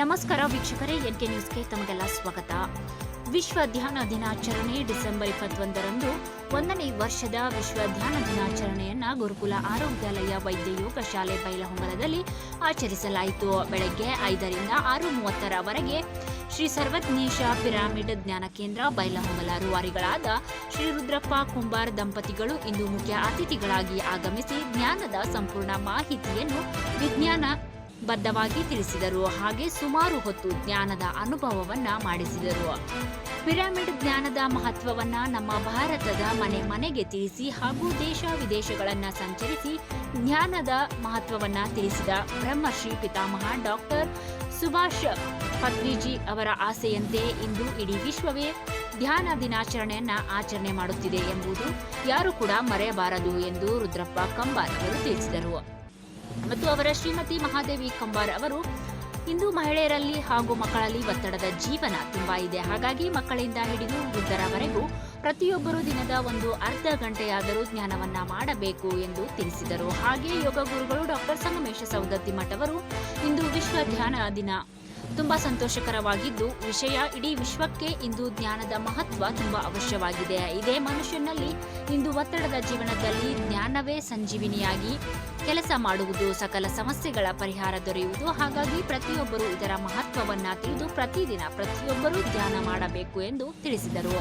ನಮಸ್ಕಾರ ವೀಕ್ಷಕರೇ ಎನ್ಕೆ ನ್ಯೂಸ್ಗೆ ತಮಗೆಲ್ಲ ಸ್ವಾಗತ. ವಿಶ್ವ ಧ್ಯಾನ ದಿನಾಚರಣೆ ಡಿಸೆಂಬರ್ ಇಪ್ಪತ್ತೊಂದರಂದು ಒಂದನೇ ವರ್ಷದ ವಿಶ್ವ ಧ್ಯಾನ ದಿನಾಚರಣೆಯನ್ನ ಗುರುಕುಲ ಆರೋಗ್ಯಾಲಯ ವೈದ್ಯ ಯೋಗ ಶಾಲೆ ಬೈಲಹೊಂಗಲದಲ್ಲಿ ಆಚರಿಸಲಾಯಿತು. ಬೆಳಗ್ಗೆ ಐದರಿಂದ ಆರು ಮೂವತ್ತರವರೆಗೆ ಶ್ರೀ ಸರ್ವಜ್ಞೇಶ ಪಿರಾಮಿಡ್ ಜ್ಞಾನ ಕೇಂದ್ರ ಬೈಲಹೊಂಗಲ ರೂವಾರಿಗಳಾದ ಶ್ರೀ ರುದ್ರಪ್ಪ ಕುಂಬಾರ್ ದಂಪತಿಗಳು ಇಂದು ಮುಖ್ಯ ಅತಿಥಿಗಳಾಗಿ ಆಗಮಿಸಿ ಜ್ಞಾನದ ಸಂಪೂರ್ಣ ಮಾಹಿತಿಯನ್ನು ವಿಜ್ಞಾನ ಬದ್ಧವಾಗಿ ತಿಳಿಸಿದರು. ಹಾಗೆ ಸುಮಾರು ಹೊತ್ತು ಜ್ಞಾನದ ಅನುಭವವನ್ನ ಮಾಡಿಸಿದರು. ಪಿರಮಿಡ್ ಜ್ಞಾನದ ಮಹತ್ವವನ್ನ ನಮ್ಮ ಭಾರತದ ಮನೆ ಮನೆಗೆ ತಿಳಿಸಿ ಹಾಗೂ ದೇಶ ವಿದೇಶಗಳನ್ನ ಸಂಚರಿಸಿ ಜ್ಞಾನದ ಮಹತ್ವವನ್ನ ತಿಳಿಸಿದ ಬ್ರಹ್ಮಶ್ರೀ ಪಿತಾಮಹ ಡಾಕ್ಟರ್ ಸುಭಾಷ್ ಪತ್ರಿಜಿ ಅವರ ಆಸೆಯಂತೆ ಇಂದು ಇಡೀ ವಿಶ್ವವೇ ಧ್ಯಾನ ದಿನಾಚರಣೆಯನ್ನ ಆಚರಣೆ ಮಾಡುತ್ತಿದೆ ಎಂಬುದು ಯಾರು ಕೂಡ ಮರೆಯಬಾರದು ಎಂದು ರುದ್ರಪ್ಪ ಕಂಬಾರ್ ಅವರು ತಿಳಿಸಿದರು. ಮತ್ತು ಅವರ ಶ್ರೀಮತಿ ಮಹಾದೇವಿ ಕಂಬಾರ್ ಅವರು ಇಂದು ಮಹಿಳೆಯರಲ್ಲಿ ಹಾಗೂ ಮಕ್ಕಳಲ್ಲಿ ಒತ್ತಡದ ಜೀವನ ತುಂಬಾ ಇದೆ. ಹಾಗಾಗಿ ಮಕ್ಕಳಿಂದ ಹಿಡಿದು ವೃದ್ಧರವರೆಗೂ ಪ್ರತಿಯೊಬ್ಬರು ದಿನದ ಒಂದು ಅರ್ಧ ಗಂಟೆಯಾದರೂ ಜ್ಞಾನವನ್ನ ಮಾಡಬೇಕು ಎಂದು ತಿಳಿಸಿದರು. ಹಾಗೆಯೇ ಯೋಗ ಗುರುಗಳು ಡಾಕ್ಟರ್ ಸಂಗಮೇಶ ಸೌದತ್ತಿ ಮಠವರು ಇಂದು ವಿಶ್ವ ಧ್ಯಾನ ದಿನ ತುಂಬಾ ಸಂತೋಷಕರವಾಗಿದ್ದು, ವಿಷಯ ಇಡೀ ವಿಶ್ವಕ್ಕೆ ಇಂದು ಜ್ಞಾನದ ಮಹತ್ವ ತುಂಬಾ ಅವಶ್ಯವಾಗಿದೆ. ಇದೇ ಮನುಷ್ಯನಲ್ಲಿ ಇಂದು ಒತ್ತಡದ ಜೀವನದಲ್ಲಿ ಜ್ಞಾನವೇ ಸಂಜೀವಿನಿಯಾಗಿ ಕೆಲಸ ಮಾಡುವುದು ಸಕಲ ಸಮಸ್ಯೆಗಳ ಪರಿಹಾರ ದೊರೆಯುವುದು. ಹಾಗಾಗಿ ಪ್ರತಿಯೊಬ್ಬರು ಇದರ ಮಹತ್ವವನ್ನು ತಿಳಿದು ಪ್ರತಿದಿನ ಪ್ರತಿಯೊಬ್ಬರೂ ಧ್ಯಾನ ಮಾಡಬೇಕು ಎಂದು ತಿಳಿಸಿದರು.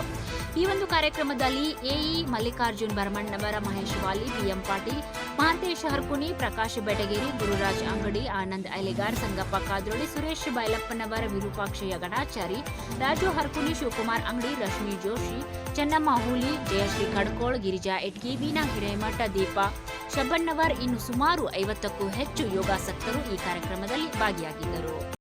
ಈ ಒಂದು ಕಾರ್ಯಕ್ರಮದಲ್ಲಿ ಎಇ ಮಲ್ಲಿಕಾರ್ಜುನ್ ಭರಮಣ್ಣವರ ಮಹೇಶ್ ವಾಲಿ, ಬಿಎಂ ಪಾಟೀಲ್ ಮಹಾಂತೇಶ ಹರ್ಕುನಿ ಪ್ರಕಾಶ್ ಬೆಟಗೇರಿ, ಗುರುರಾಜ್ ಅಂಗಡಿ, ಆನಂದ್ ಐಲೆಗಾರ್, ಸಂಗಪ್ಪ ಕಾದ್ರೋಳಿ, ಸುರೇಶ್ ಬೈಲಪ್ಪನವರ ವಿರೂಪಾಕ್ಷಯ್ಯ ಗಣಾಚಾರಿ ರಾಜು ಹರ್ಕುನಿ ಶಿವಕುಮಾರ್ ಅಂಗಡಿ, ರಶ್ಮಿ ಜೋಶಿ, ಚೆನ್ನಮ್ಮ ಹೂಲಿ, ಜಯಶ್ರೀ ಕಡ್ಕೋಳ್, ಗಿರಿಜಾ ಎಟ್ಗಿ ವೀನಾ ಹಿರೇಮಠ, ದೀಪ ಶಬ್ಬಣ್ಣವರ್, ಇನ್ನು ಸುಮಾರು ಐವತ್ತಕ್ಕೂ ಹೆಚ್ಚು ಯೋಗಾಸಕ್ತರು ಈ ಕಾರ್ಯಕ್ರಮದಲ್ಲಿ ಭಾಗಿಯಾಗಿದ್ದರು.